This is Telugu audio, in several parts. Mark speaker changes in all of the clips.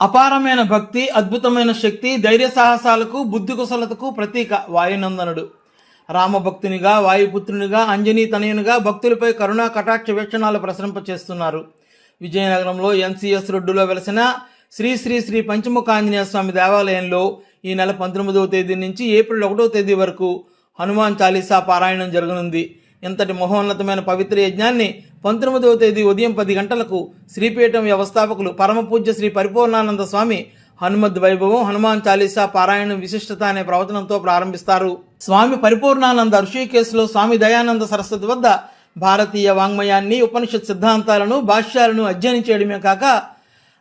Speaker 1: అపారమైన భక్తి అద్భుతమైన శక్తి ధైర్య సాహసాలకు బుద్ధి కుశలతకు ప్రతీక వాయునందనుడు. రామభక్తునిగా వాయుపుత్రునిగా అంజనీ తనయునిగా భక్తులపై కరుణా కటాక్ష వీక్షణాలు ప్రసరింపచేస్తున్నారు. విజయనగరంలో ఎన్సిఎస్ రోడ్డులో వెలసిన శ్రీ శ్రీ శ్రీ పంచముఖ ఆంజనేయ స్వామి దేవాలయంలో ఈ నెల పంతొమ్మిదవ తేదీ నుంచి ఏప్రిల్ ఒకటో తేదీ వరకు హనుమాన్ చాలీసా పారాయణం జరగనుంది. ఇంతటి మహోన్నతమైన పవిత్ర యజ్ఞాన్ని పంతొమ్మిదవ తేదీ ఉదయం పది గంటలకు శ్రీపీఠం వ్యవస్థాపకులు పరమపూజ్య శ్రీ పరిపూర్ణానంద స్వామి హనుమద్ వైభవం హనుమాన్ చాలీసా పారాయణం విశిష్టత అనే ప్రవచనంతో ప్రారంభిస్తారు. స్వామి పరిపూర్ణానంద ఋషికేశ్లో స్వామి దయానంద సరస్వతి వద్ద భారతీయ వాంగ్మయాన్ని ఉపనిషత్ సిద్ధాంతాలను భాష్యాలను అధ్యయనం చేయడమే కాక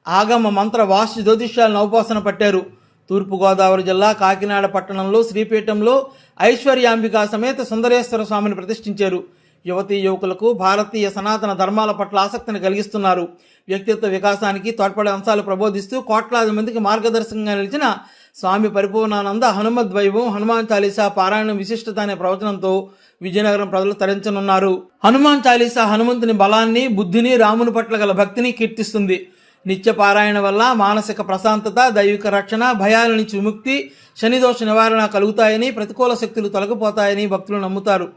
Speaker 1: ఆగమ మంత్ర వాస్తు జ్యోతిష్యాలను ఉపాసన పట్టారు. తూర్పుగోదావరి జిల్లా కాకినాడ పట్టణంలో శ్రీపీఠంలో ఐశ్వర్యాంబిక సమేత సుందరేశ్వర స్వామిని ప్రతిష్ఠించారు. యువతీ యువకులకు భారతీయ సనాతన ధర్మాల పట్ల ఆసక్తిని కలిగిస్తున్నారు. వ్యక్తిత్వ వికాసానికి తోడ్పడే అంశాలు ప్రబోధిస్తూ కోట్లాది మందికి మార్గదర్శకంగా నిలిచిన స్వామి పరిపూర్ణానంద హనుమద్వైభవం హనుమాన్ చాలీసా పారాయణం విశిష్టత అనే ప్రవచనంతో విజయనగరం ప్రజలు తరించనున్నారు. హనుమాన్ చాలీసా హనుమంతుని బలాన్ని బుద్ధిని రాముని పట్ల గల భక్తిని కీర్తిస్తుంది. నిత్య పారాయణ వల్ల మానసిక ప్రశాంతత దైవిక రక్షణ భయాల నుంచి విముక్తి శనిదోష నివారణ కలుగుతాయని ప్రతికూల శక్తులు తొలగిపోతాయని భక్తులు నమ్ముతారు.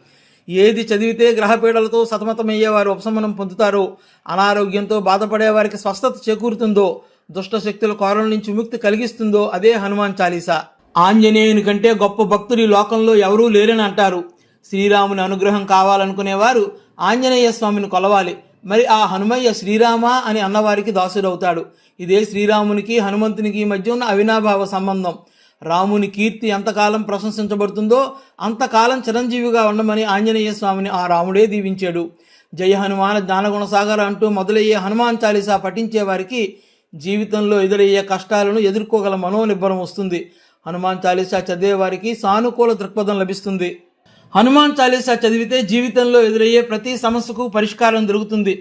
Speaker 1: ఏది చదివితే గ్రహపీడలతో సతమతమయ్యేవారు ఉపశమనం పొందుతారో. అనారోగ్యంతో బాధపడే వారికి స్వస్థత చేకూరుతుందో దుష్ట శక్తుల కోరల నుంచి విముక్తి కలిగిస్తుందో అదే హనుమాన్ చాలీసా. ఆంజనేయుని కంటే గొప్ప భక్తులు ఈ లోకంలో ఎవరూ లేరని అంటారు. శ్రీరాముని అనుగ్రహం కావాలనుకునేవారు ఆంజనేయ స్వామిని కొలవాలి. మరి ఆ హనుమయ్య శ్రీరామ అని అన్నవారికి దాసుడవుతాడు. ఇదే శ్రీరామునికి హనుమంతునికి మధ్య ఉన్న అవినాభావ సంబంధం. రాముని కీర్తి ఎంతకాలం ప్రశంసించబడుతుందో అంతకాలం చిరంజీవిగా ఉండమని ఆంజనేయ స్వామిని ఆ రాముడే దీవించాడు. జయ హనుమాన జ్ఞానగుణసాగర్ అంటూ మొదలయ్యే హనుమాన్ చాలీసా పఠించే వారికి జీవితంలో ఎదురయ్యే కష్టాలను ఎదుర్కోగల మనోనిబ్బరం వస్తుంది. హనుమాన్ చాలీసా చదివే వారికి సానుకూల దృక్పథం లభిస్తుంది. హనుమాన్ చాలీసా చదివితే జీవితంలో ఎదురయ్యే ప్రతి సమస్యకు పరిష్కారం దొరుకుతుంది.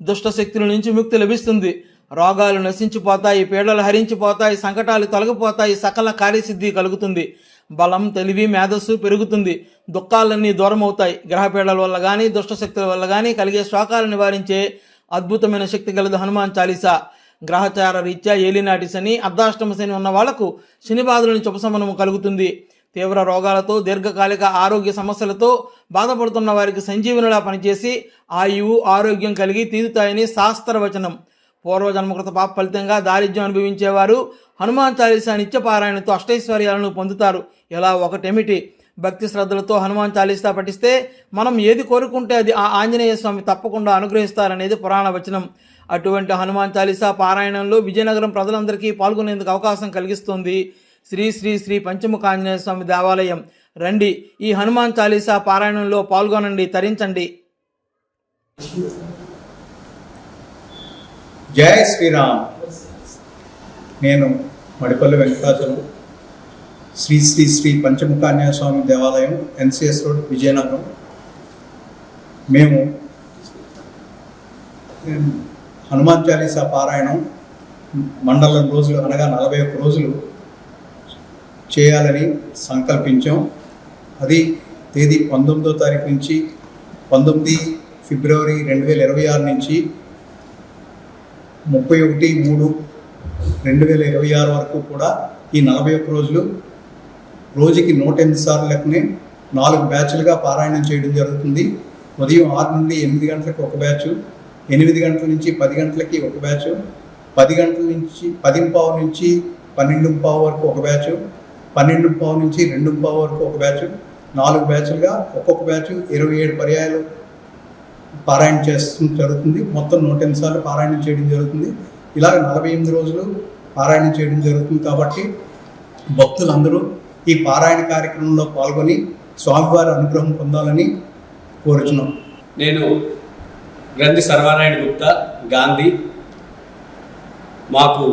Speaker 1: దుష్ట శక్తుల నుంచి ముక్తి లభిస్తుంది. రోగాలు నశించిపోతాయి పీడలు హరించిపోతాయి సంకటాలు తొలగిపోతాయి సకల కార్యసిద్ధి కలుగుతుంది. బలం తెలివి మేధస్సు పెరుగుతుంది. దుఃఖాలన్నీ దూరం అవుతాయి గ్రహపీడల వల్ల కానీ దుష్ట శక్తుల వల్ల కానీ కలిగే శోకాలు నివారించే అద్భుతమైన శక్తి కలదు హనుమాన్ చాలీసా. గ్రహచార రీత్యా ఏలినాటి శని అర్ధాష్టమ శని ఉన్న వాళ్ళకు శని బాధల నుంచి ఉపశమనం కలుగుతుంది. తీవ్ర రోగాలతో దీర్ఘకాలిక ఆరోగ్య సమస్యలతో బాధపడుతున్న వారికి సంజీవనిలా పనిచేసి ఆయువు ఆరోగ్యం కలిగి తీరుతాయని శాస్త్రవచనం. పూర్వజన్మకృత పాప ఫలితంగా దారిద్ర్యం అనుభవించేవారు హనుమాన్ చాలీసా నిత్య పారాయణతో అష్టైశ్వర్యాలను పొందుతారు. ఇలా ఒకటేమిటి? భక్తి శ్రద్ధలతో హనుమాన్ చాలీసా పఠిస్తే మనం ఏది కోరుకుంటే అది ఆ ఆంజనేయ స్వామి తప్పకుండా అనుగ్రహిస్తారనేది పురాణ వచనం. అటువంటి హనుమాన్ చాలీసా పారాయణంలో విజయనగరం ప్రజలందరికీ పాల్గొనేందుకు అవకాశం కలిగిస్తుంది. శ్రీ శ్రీ శ్రీ పంచముఖ ఆంజనేయ స్వామి దేవాలయం. రండి. ఈ హనుమాన్ చాలీసా పారాయణంలో పాల్గొనండి. తరించండి.
Speaker 2: జై శ్రీరామ్. నేను మడిపల్లి వెంకటాచలం. శ్రీ శ్రీ శ్రీ పంచముఖాన్యాయ స్వామి దేవాలయం ఎన్సిఎస్ రోడ్ విజయనగరం. మేము హనుమాన్ చాలీసా పారాయణం మండలం రోజులు అనగా నలభై ఒక్క రోజులు చేయాలని సంకల్పించాం. అది తేదీ పంతొమ్మిదో తారీఖు నుంచి పంతొమ్మిది ఫిబ్రవరి రెండు వేల ఇరవై ఆరు నుంచి ముప్పై ఒకటి మూడు రెండు వేల ఇరవై ఆరు వరకు కూడా ఈ నలభై ఒక్క రోజులు రోజుకి నూట ఎనిమిది సార్లు లెక్కనే నాలుగు బ్యాచ్లుగా పారాయణం చేయడం జరుగుతుంది. ఉదయం ఆరు నుండి ఎనిమిది గంటలకు ఒక బ్యాచ్ ఎనిమిది గంటల నుంచి పది గంటలకి ఒక బ్యాచ్ పది గంటల నుంచి పది పావు నుంచి పన్నెండు పావు వరకు ఒక బ్యాచ్ పన్నెండు పావు నుంచి రెండు పావు వరకు ఒక బ్యాచ్ నాలుగు బ్యాచ్లుగా ఒక్కొక్క బ్యాచ్ ఇరవై ఏడు పర్యాయాలు పారాయణ చేస్తు జరుగుతుంది. మొత్తం నూట ఎనిమిది సార్లు పారాయణం చేయడం జరుగుతుంది. ఇలాగ నలభై ఎనిమిది రోజులు పారాయణం చేయడం జరుగుతుంది కాబట్టి భక్తులందరూ ఈ పారాయణ కార్యక్రమంలో పాల్గొని స్వామివారి అనుగ్రహం పొందాలని కోరుచున్నాం.
Speaker 3: నేను గ్రంథి సర్వారాయణ గుప్తా గాంధీ. మాకు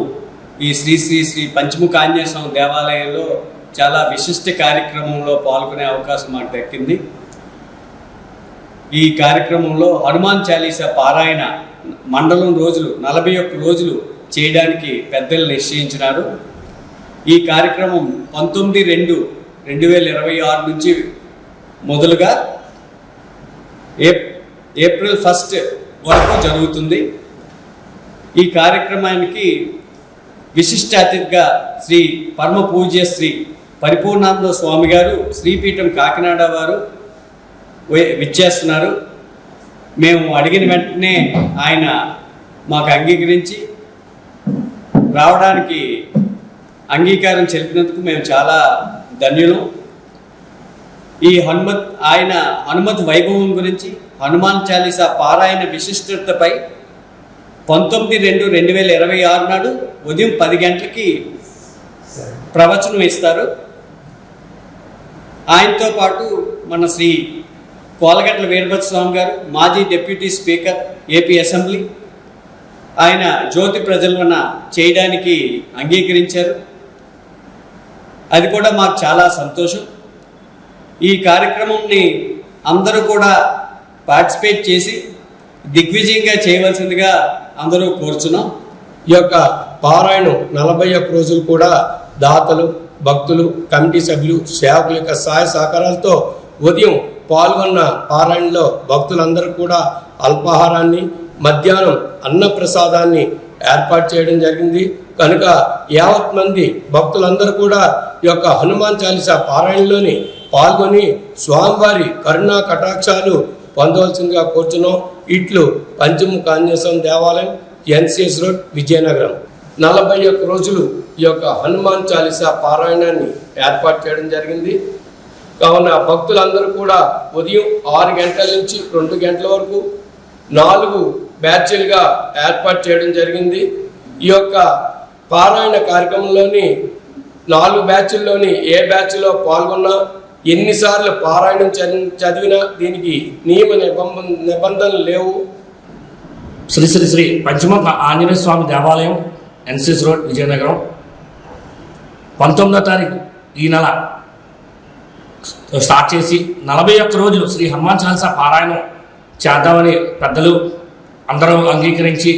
Speaker 3: ఈ శ్రీ శ్రీ శ్రీ పంచముఖ ఆంజనేయ స్వామి దేవాలయంలో చాలా విశిష్ట కార్యక్రమంలో పాల్గొనే అవకాశం మాకు దక్కింది. ఈ కార్యక్రమంలో హనుమాన్ చాలీస పారాయణ మండలం రోజులు నలభై ఒక్క రోజులు చేయడానికి పెద్దలు నిశ్చయించినారు. ఈ కార్యక్రమం పంతొమ్మిది రెండు రెండు వేల ఇరవై ఆరు నుంచి మొదలుగా ఏప్ ఏప్రిల్ ఫస్ట్ వరకు జరుగుతుంది. ఈ కార్యక్రమానికి విశిష్ట అతిథిగా శ్రీ పరమ పూజ్య శ్రీ పరిపూర్ణానంద స్వామి గారు శ్రీపీఠం కాకినాడ వారు విచ్చేస్తున్నారు. మేము అడిగిన వెంటనే ఆయన మాకు అంగీకరించి రావడానికి అంగీకారం తెలిపినందుకు మేము చాలా ధన్యులు. ఈ హనుమత్ ఆయన హనుమత్ వైభవం గురించి హనుమాన్ చాలీసా పారాయణ విశిష్టతపై పంతొమ్మిది రెండు రెండు వేల ఇరవై ఆరు నాడు ఉదయం పది గంటలకి ప్రవచనం ఇస్తారు. ఆయనతో పాటు మన శ్రీ కోలగట్ల వీరభద్ర స్వామి గారు మాజీ డిప్యూటీ స్పీకర్ ఏపీ అసెంబ్లీ ఆయన జ్యోతి ప్రజలన చేయడానికి అంగీకరించారు. అది కూడా మాకు చాలా సంతోషం. ఈ కార్యక్రమంని అందరూ కూడా పార్టిసిపేట్ చేసి దిగ్విజయంగా చేయవలసిందిగా అందరూ కోరుచున్నాం.
Speaker 4: ఈ యొక్క పారాయణం నలభై ఒక్క రోజులు కూడా దాతలు భక్తులు కమిటీ సభ్యులు సేవకుల యొక్క సహాయ సహకారాలతో ఉదయం పాల్గొన్న పారాయణలో భక్తులందరూ కూడా అల్పాహారాన్ని మధ్యాహ్నం అన్నప్రసాదాన్ని ఏర్పాటు చేయడం జరిగింది. కనుక యావత్ మంది భక్తులందరూ కూడా ఈ యొక్క హనుమాన్ చాలీసా పారాయణలోని పాల్గొని స్వామివారి కరుణా కటాక్షాలు పొందవలసిందిగా కోరుచున్నాం. ఇట్లు పంచముఖ ఆంజనేయ దేవాలయం ఎన్సిఎస్ రోడ్ విజయనగరం. నలభై ఒక్క రోజులు ఈ యొక్క హనుమాన్ చాలీసా పారాయణాన్ని ఏర్పాటు చేయడం జరిగింది. కావున భక్తులందరూ కూడా ఉదయం ఆరు గంటల నుంచి రెండు గంటల వరకు నాలుగు బ్యాచ్లుగా ఏర్పాటు చేయడం జరిగింది. ఈ యొక్క పారాయణ కార్యక్రమంలోని నాలుగు బ్యాచ్ల్లోని ఏ బ్యాచ్లో పాల్గొన్నా ఎన్నిసార్లు పారాయణం చదివినా దీనికి నియమ నిబంధ నిబంధనలు లేవు.
Speaker 5: శ్రీ శ్రీ శ్రీ పంచముఖ ఆంజనేయ స్వామి దేవాలయం ఎన్సిస్ రోడ్ విజయనగరం. పంతొమ్మిదో తారీఖు ఈ నెల స్టార్ట్ చేసి నలభై ఒక్క రోజులు శ్రీ హనుమాన్ చాలీసా పారాయణం చేద్దామని పెద్దలు అందరూ అంగీకరించి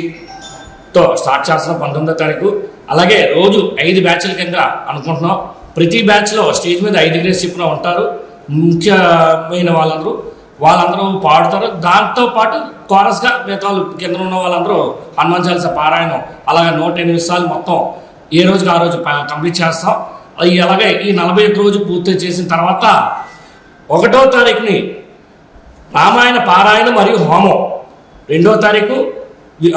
Speaker 5: తో స్టార్ట్ చేస్తున్నాం పంతొమ్మిదో తారీఖు. అలాగే రోజు ఐదు బ్యాచ్ల కింద అనుకుంటున్నాం. ప్రతి బ్యాచ్లో స్టేజ్ మీద ఐదుగురే చొప్పున ఉంటారు. ముఖ్యమైన వాళ్ళందరూ. వాళ్ళందరూ పాడుతారు. దాంతో పాటు కోరస్గా మిగతా వాళ్ళు కింద ఉన్న వాళ్ళందరూ హనుమాన్ చాలీసా పారాయణం అలాగే నూట ఎనిమిది సార్లు మొత్తం ఏ రోజుకి ఆ రోజు ప- కంప్లీట్ చేస్తాం. అది అలాగే ఈ నలభై ఒక్క రోజు పూర్తి చేసిన తర్వాత ఒకటో తారీఖుని రామాయణ పారాయణ మరియు హోమం. రెండో తారీఖు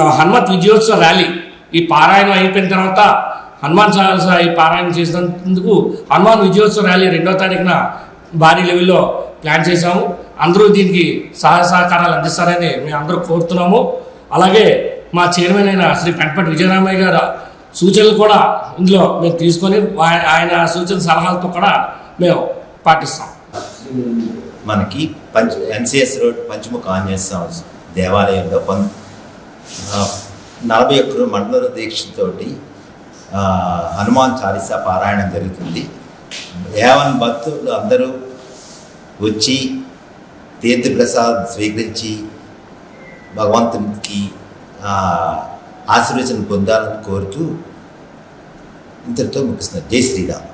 Speaker 5: హనుమత్ విజయోత్సవ ర్యాలీ. ఈ పారాయణం అయిపోయిన తర్వాత హనుమాన్ చాలీసా ఈ పారాయణం చేసినందుకు హనుమాన్ విజయోత్సవ ర్యాలీ రెండో తారీఖున భారీ లెవెల్లో ప్లాన్ చేశాము. అందరూ దీనికి సహాయ సహకారాలు అందిస్తారని మేము అందరూ కోరుతున్నాము. అలాగే మా చైర్మన్ అయిన శ్రీ పెంపటి విజయరామయ్య గారు సూచనలు కూడా ఇందులో మేము తీసుకొని ఆయన సూచన సలహాలతో కూడా మేము పాటిస్తాం.
Speaker 6: మనకి పంచ ఎన్సిఎస్ రోడ్ పంచముఖ ఆంజనేయ స్వామి దేవాలయంలో పం నలభై ఒక్క మండల దీక్షతోటి హనుమాన్ చాలీసా పారాయణం జరుగుతుంది. యావన్ భక్తులు అందరూ వచ్చి తీర్థప్రసాద్ స్వీకరించి భగవంతునికి ఆశీర్వచనం పొందాలని కోరుతూ ఇంతటితో ముగిస్తున్నారు జై శ్రీరామ్.